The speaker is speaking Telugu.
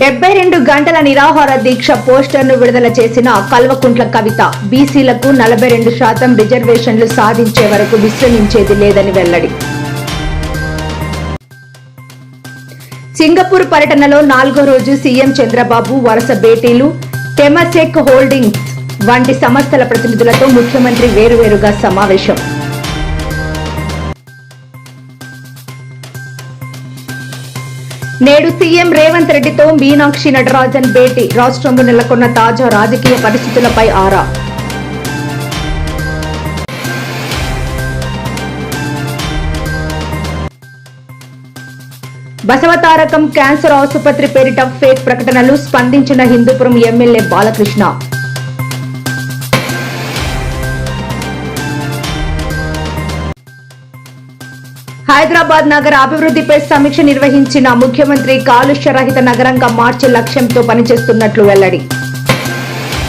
డెబ్బై రెండు గంటల నిరాహార దీక్ష పోస్టర్ను విడుదల చేసిన కల్వకుంట్ల కవిత బీసీలకు నలభై రెండు శాతం రిజర్వేషన్లు సాధించే వరకు విశ్రమించేది లేదని వెల్లడి. సింగపూర్ పర్యటనలో నాలుగో రోజు సీఎం చంద్రబాబు వరుస భేటీలు టెమసెక్ హోల్డింగ్స్ వంటి సంస్థల ప్రతినిధులతో ముఖ్యమంత్రి వేరువేరుగా సమావేశం. నేడు సీఎం రేవంత్ రెడ్డితో మీనాక్షి నటరాజన్ భేటీ. రాష్ట్రంలో నెలకొన్న తాజా రాజకీయ పరిస్థితులపై ఆరా. బసవతారకం క్యాన్సర్ ఆసుపత్రి పేరిట ఫేక్ ప్రకటనలు స్పందించిన హిందూపురం ఎమ్మెల్యే బాలకృష్ణ. హైదరాబాద్ నగర అభివృద్ధిపై సమీక్ష నిర్వహించిన ముఖ్యమంత్రి కాలుష్య రహిత నగరంగా మార్చే లక్ష్యంతో పనిచేస్తున్నట్లు వెల్లడి.